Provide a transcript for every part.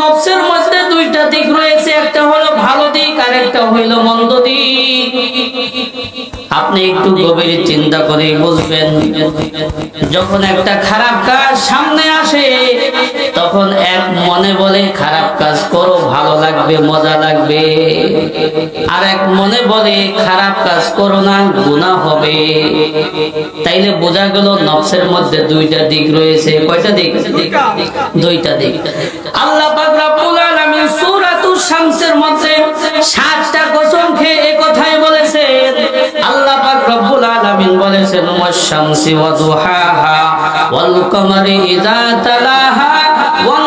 নফসের মধ্যে দুইটা দিক রয়েছে। একটা হলো ভালো দিক আর একটা হইল মন্দ দিক। আপনি একটু গভীর চিন্তা করে বুঝবেন যখন একটা খারাপ কাজ সামনে আসে, তখন এক মনে বলে, খারাপ কাজ করো লাগবে, মজা লাগবে। আর এক মনে বলে, খারাপ কাজ করো না, গুনাহ হবে। তাইলে বোঝা গেল, নফসের মধ্যে দুইটা দিক রয়েছে। কয়টা দিক? দুইটা দিক। আল্লাহ পাক রব্বুল আলামিন সূরাতুশ শামসের মধ্যে সাতটা কসম খেয়ে এই কথাই বলেছেন। আল্লাহ পাক রব্বুল আলামিন বলেছেন, ওয়াশ-শামসি ওয়া দুহাহা ওয়াল কমারি ইযা তালাহা ওয়ান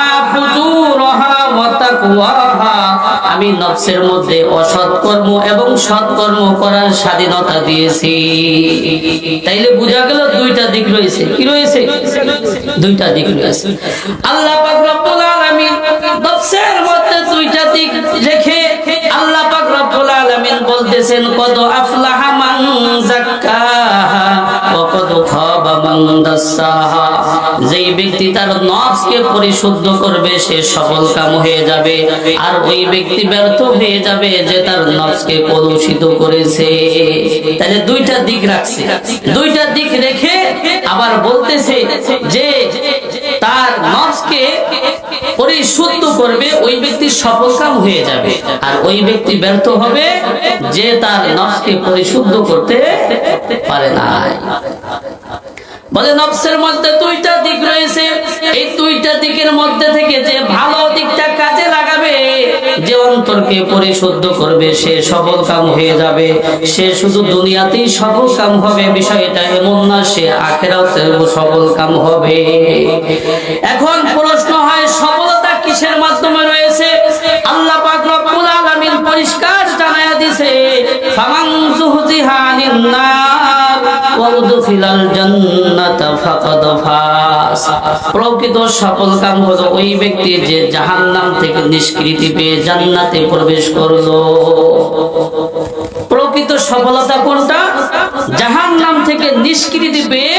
আমি নফসের মধ্যে অসৎ কর্ম এবং সৎ কর্ম করার স্বাধীনতা দিয়েছি। তাইলে বোঝা গেল দুইটা দিক রয়েছে। কি রয়েছে? দুইটা দিক রয়েছে। আল্লাহ পাক রব্বুল আলামিন নফসের মধ্যে দুইটা দিক রেখে আল্লাহ পাক রব্বুল আলামিন বলতেছেন কত আফলাহা যেই ব্যক্তি তার পরিশুদ্ধ করবে, সে সফল কাম হয়ে যাবে। আর ওই ব্যক্তি ব্যর্থ হয়ে যাবে যে তার করেছে। তাহলে দুইটা দিক রাখছে। দুইটা দিক রেখে আবার বলতেছে যে তার পরিশুদ্ধ করবে, ওই ব্যক্তি সফল কাম হয়ে যাবে। আর ওই ব্যক্তি ব্যর্থ হবে যে তার নফসকে পরিশুদ্ধ করতে পারে না বলে, নফসের মধ্যে দুইটা দিক রয়েছে। এই দুইটা দিকের মধ্যে থেকে যে ভালো দিকটা কাজে লাগাবে, যে অন্তরকে পরিশুদ্ধ করবে, সে সফল কাম হয়ে যাবে। সে শুধু দুনিয়াতেই সফল কাম হবে, বিষয়টা এমন না, সে আখেরাতেও সফল কাম হবে। এখন প্রশ্ন প্রকৃত সফল কাম হলো ওই ব্যক্তি যে জাহান্নাম থেকে নিষ্কৃতি পেয়ে জান্নাতে প্রবেশ করল। প্রকৃত সফলতা কোনটা? জাহান্নাম থেকে নিষ্কৃতি পেয়ে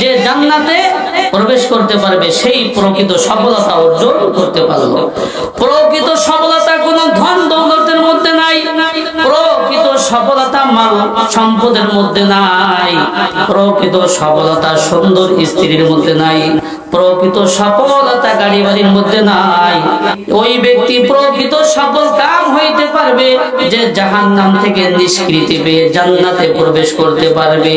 যে জান্নাতে প্রবেশ করতে পারবে, সেই প্রকৃত সফলতা অর্জন করতে পারল। প্রকৃত সফলতা কোন ধন দৌলতের মধ্যে নাই। প্রকৃত সফলতা মাল সম্পদের মধ্যে নাই। প্রকৃত সফলতা সুন্দর স্ত্রীর মধ্যে নাই। প্রকৃত সফলতা গাড়ি বাড়ির মধ্যে নাই। ওই ব্যক্তি প্রকৃত সফল কাম হইতে পারবে, যে জাহান্নাম থেকে নিষ্কৃতি পেয়ে জান্নাতে প্রবেশ করতে পারবে।